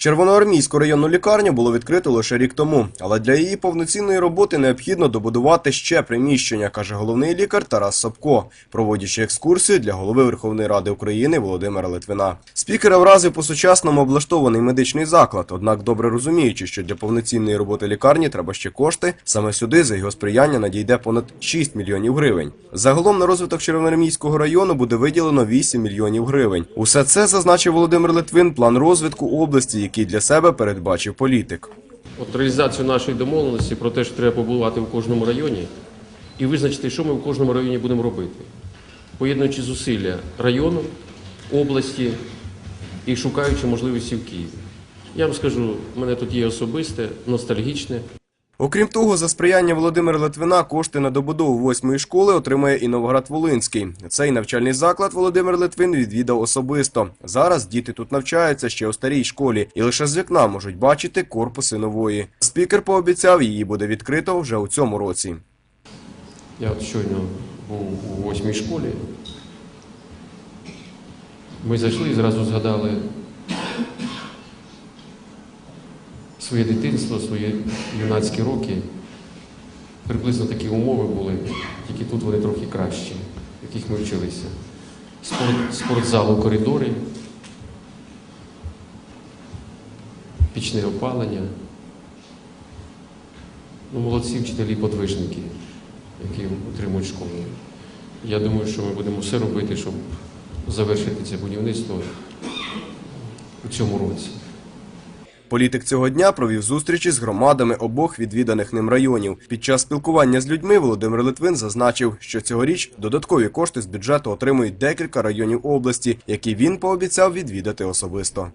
Червоноармійську районну лікарню було відкрито лише рік тому, але для її повноцінної роботи необхідно добудувати ще приміщення, каже головний лікар Тарас Собко, проводячи екскурсію для голови Верховної Ради України Володимира Литвина. Спікера вразив по сучасному облаштований медичний заклад, однак добре розуміючи, що для повноцінної роботи лікарні треба ще кошти, саме сюди за його сприяння надійде понад 6 мільйонів гривень. Загалом на розвиток Червоноармійського району буде виділено 8 мільйонів гривень. Усе це зазначив Володимир Литвин, план розвитку області, який для себе передбачив політик. От реалізацію нашої домовленості про те, що треба побувати в кожному районі і визначити, що ми в кожному районі будемо робити, поєднуючи зусилля району, області і шукаючи можливості в Києві. Я вам скажу, в мене тут є особисте, ностальгічне. Окрім того, за сприяння Володимира Литвина кошти на добудову восьмої школи отримає і Новоград-Волинський. Цей навчальний заклад Володимир Литвин відвідав особисто. Зараз діти тут навчаються ще у старій школі, і лише з вікна можуть бачити корпуси нової. Спікер пообіцяв, її буде відкрито вже у цьому році. Я от щойно був у восьмій школі. Ми зайшли і зразу згадали своє дитинство, свої юнацькі роки. Приблизно такі умови були, тільки тут вони трохи кращі, в яких ми вчилися. Спорт, спортзал у коридорі, пічне опалення. Ну, молодці вчителі подвижники, які утримують школу. Я думаю, що ми будемо все робити, щоб завершити це будівництво у цьому році. Політик цього дня провів зустрічі з громадами обох відвіданих ним районів. Під час спілкування з людьми Володимир Литвин зазначив, що цьогоріч додаткові кошти з бюджету отримують декілька районів області, які він пообіцяв відвідати особисто.